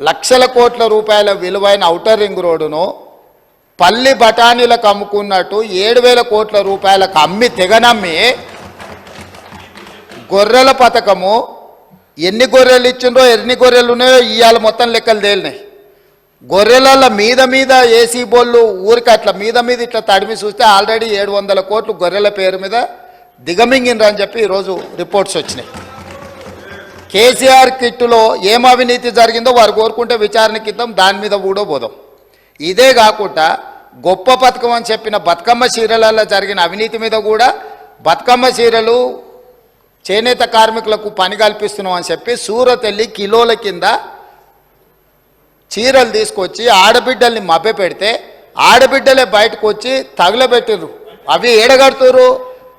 లక్షల కోట్ల రూపాయల విలువైన ఔటర్ రింగ్ రోడ్డును పల్లి బఠానీలకు అమ్ముకున్నట్టు ఏడు వేల కోట్ల రూపాయలకు అమ్మి తెగనమ్మి గొర్రెల పథకము ఎన్ని గొర్రెలు ఇచ్చిండ్రో ఎన్ని గొర్రెలు ఉన్నాయో ఇవాళ మొత్తం లెక్కలు తేలినాయి. గొర్రెల మీద మీద ఏసీ బోళ్ళు ఊరికి అట్లా మీద మీద ఇట్లా తడిమి చూస్తే ఆల్రెడీ ఏడు వందల కోట్లు గొర్రెల పేరు మీద దిగమింగిండ్రని చెప్పి ఈరోజు రిపోర్ట్స్ వచ్చినాయి. కేసీఆర్ కిట్టులో ఏం అవినీతి జరిగిందో వారు కోరుకుంటే విచారణకి ఇద్దాం దాని మీద కూడా పోదాం. ఇదే కాకుండా గొప్ప పథకం అని చెప్పిన బతుకమ్మ చీరలలో జరిగిన అవినీతి మీద కూడా బతుకమ్మ చీరలు చేనేత కార్మికులకు పని కల్పిస్తున్నాం అని చెప్పి సూరతెల్లి కిలోల కింద చీరలు తీసుకొచ్చి ఆడబిడ్డల్ని మభ్య పెడితే ఆడబిడ్డలే బయటకు వచ్చి తగులబెట్టిర్రు. అవి ఏడగడుతురు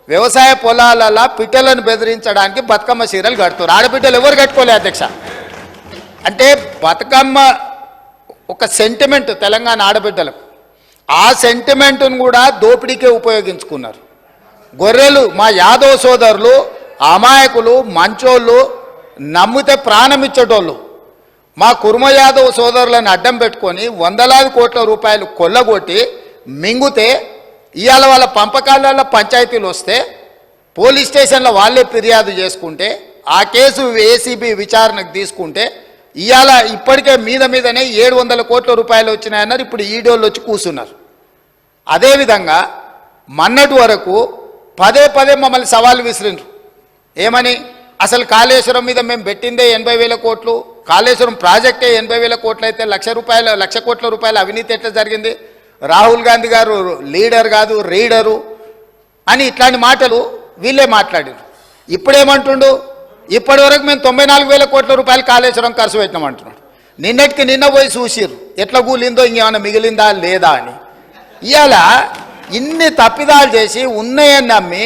వ్యవసాయ పొలాలలో పిట్టలను బెదిరించడానికి బతుకమ్మ చీరలు కడుతున్నారు. ఆడబిడ్డలు ఎవరు కట్టుకోలే అధ్యక్ష? అంటే బతుకమ్మ ఒక సెంటిమెంట్ తెలంగాణ ఆడబిడ్డలకు. ఆ సెంటిమెంట్ను కూడా దోపిడీకే ఉపయోగించుకున్నారు. గొర్రెలు మా యాదవ సోదరులు అమాయకులు మంచోళ్ళు నమ్మితే ప్రాణం ఇచ్చేటోళ్ళు. మా కుర్మ యాదవ్ సోదరులను అడ్డం పెట్టుకొని వందలాది కోట్ల రూపాయలు కొల్లగొట్టి మింగుతే ఇవాళ వాళ్ళ పంపకాలలో పంచాయతీలు వస్తే పోలీస్ స్టేషన్లో వాళ్ళే ఫిర్యాదు చేసుకుంటే ఆ కేసు ఏసీబీ విచారణకు తీసుకుంటే ఇవాళ ఇప్పటికే మీద మీదనే ఏడు వందల కోట్ల రూపాయలు వచ్చినాయన్నారు ఇప్పుడు ఈడోళ్ళు వచ్చి కూర్చున్నారు. అదేవిధంగా మన్నటి వరకు పదే పదే మమ్మల్ని సవాల్ విసిరిండ్రు ఏమని? అసలు కాళేశ్వరం మీద మేము పెట్టిందే ఎనభై వేల కోట్లు కాళేశ్వరం ప్రాజెక్టే ఎనభై వేల కోట్లు అయితే లక్ష రూపాయల లక్ష కోట్ల రూపాయల అవినీతి ఎట్లా జరిగింది? రాహుల్ గాంధీ గారు లీడర్ కాదు రీడరు అని ఇట్లాంటి మాటలు వీళ్ళే మాట్లాడారు ఇప్పుడేమంటుండు? ఇప్పటి వరకు మేము తొంభై నాలుగు వేల కోట్ల రూపాయలు కాళేశ్వరం ఖర్చు పెట్టినామంటున్నాడు. నిన్నటికి నిన్న పోయి చూసిర్రు. ఎట్లా కూలిందో ఇంకేమైనా మిగిలిందా లేదా అని. ఇవాళ ఇన్ని తప్పిదాలు చేసి ఉన్నాయని నమ్మి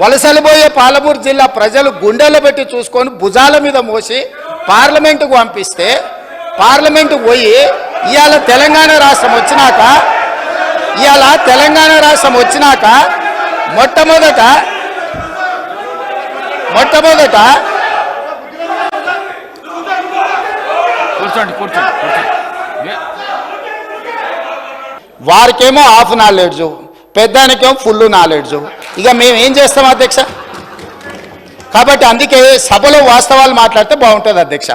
వలసలు పోయే పాలమూరు జిల్లా ప్రజలు గుండెలు పెట్టి చూసుకొని భుజాల మీద మోసి పార్లమెంటుకు పంపిస్తే పార్లమెంటుకు పోయి ఇవాళ తెలంగాణ రాష్ట్రం వచ్చినాక ఇవాళ తెలంగాణ రాష్ట్రం వచ్చినాక మొట్టమొదట మొట్టమొదట కూర్చోండి కూర్చోండి వారికేమో హాఫ్ నాలెడ్జ్ పెద్దానికేమో ఫుల్ నాలెడ్జ్. ఇక మేము ఏం చేస్తాం అధ్యక్ష? కాబట్టి అందుకే సభలో వాస్తవాలు మాట్లాడితే బాగుంటుంది అధ్యక్ష.